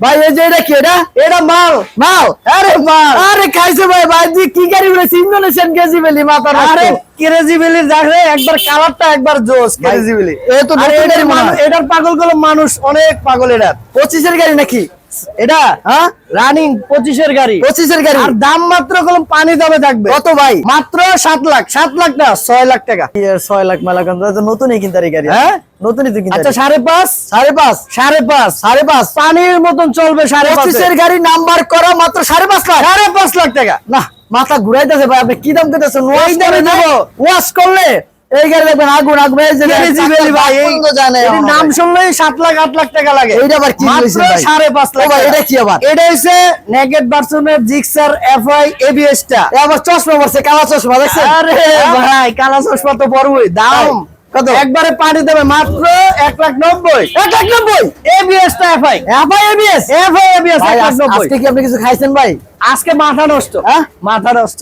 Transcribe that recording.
ভাই এই যে এটা কি এটা? এটা মাল। মাল? আরে মাল। আরে খাইছে ভাই ভাই তুই কি গাড়ি বলে ইন্দোনেশিয়ান কেজি বেলি মাথা আরে কেজি বেলি দেখলে একবার কালারটা একবার জোস কেজি বেলি। এ তো এটার পাগলগুলো মানুষ অনেক পাগল এটা পঁচিশের গাড়ি নাকি? এটা হ্যাঁ? রানিং পঁচিশের গাড়ি। পঁচিশের গাড়ি। আর দাম মাত্র কলম পানি দামে থাকবে। কত ভাই? মাত্র সাত লাখ। সাত লাখ না ছয় লাখ টাকা। ছয় লাখ নতুনই কিনতে গাড়ি। হ্যাঁ? নতুনই তো আচ্ছা সাড়ে পাঁচ? সাড়ে পাঁচ। সাড়ে পাঁচ। সাড়ে পাঁচ। পানির মতন চলবে সাড়ে পঁচিশের গাড়ি নাম্বার করা মাত্র সাড়ে পাঁচ লাখ। সাড়ে পাঁচ লাখ টাকা। না মাথা ঘুরাইতেছে ভাই আপনি কি দাম করতেছেন ওয়াশ করলে এই গাড়ি দেখবেন আগুন আগুন এই যে কেরেজি বেলি ভাই? এই পর্যন্ত জানে এটির এখনও নাম শুনলেই সাত লাখ আট লাখ টাকা লাগে। এইটা আবার কি মাত্র হয়েছে ভাই? সাড়ে পাঁচ লাখ ও ভাই, টাকা। এটা কি আবার? এটা হচ্ছে নেগেট ভার্সনের জিক্সার এফআই এবিএস টা আবার চশমা পড়ছে কালা চশমা দেখছেন? আরে? ভাই কালা চশমা তো বড়ই দাম। কত? একবারে পানি দেবে মাত্র এক লাখ নব্বই। এক লাখ নব্বই? এবিএস টা FI FI ABS FI ABS এক লাখ নব্বই। আজকে কি আপনি কিছু খাইছেন ভাই? আজকে মাথা নষ্ট। হ্যাঁ? মাথা নষ্ট।